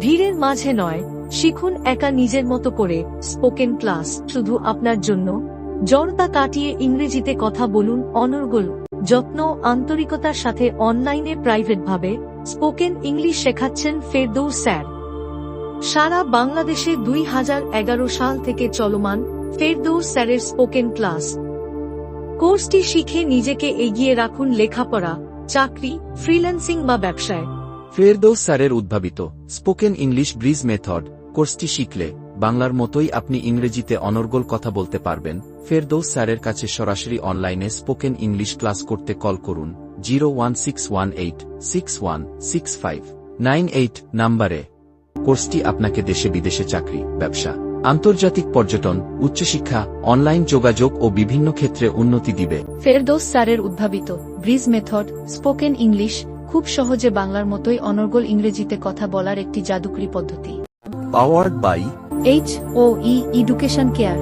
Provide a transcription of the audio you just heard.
ভিড়ের মাঝে নয়, শিখুন একা নিজের মতো করে স্পোকেন ক্লাস শুধু আপনার জন্য। জড়তা কাটিয়ে ইংরেজিতে কথা বলুন, অনর্গল। যত্ন, আন্তরিকতার সাথে অনলাইনে প্রাইভেটভাবে স্পোকেন ইংলিশ শেখাচ্ছেন ফেরদৌস স্যার। সারা বাংলাদেশে দুই হাজার এগারো সাল থেকে চলমান ফেরদৌস স্যারের স্পোকেন ক্লাস কোর্সটি শিখে নিজেকে এগিয়ে রাখুন লেখাপড়া, চাকরি ফ্রিল্যান্সিং বা ব্যবসায়। ফেরদৌস স্যারের উদ্ভাবিত, স্পোকেন ইংলিশ ব্রিজ মেথড, কোর্সটি শিখলে, বাংলার মতোই আপনি ইংরেজিতে অনর্গল কথা বলতে পারবেন, ফেরদৌস স্যারের কাছে সরাসরি অনলাইনে স্পোকেন ইংলিশ ক্লাস করতে কল করুন, জিরো ওয়ান নাম্বারে। কোর্সটি আপনাকে দেশে বিদেশে চাকরি, ব্যবসা, আন্তর্জাতিক পর্যটন, উচ্চশিক্ষা, অনলাইন যোগাযোগ ও বিভিন্ন ক্ষেত্রে উন্নতি দিবে। ফেরদৌস স্যারের উদ্ভাবিত, ব্রিজ মেথড, স্পোকেন ইংলিশ খুব সহজে বাংলার মতোই অনর্গল ইংরেজিতে কথা বলার একটি জাদুকরি পদ্ধতি। Powered by H O E education care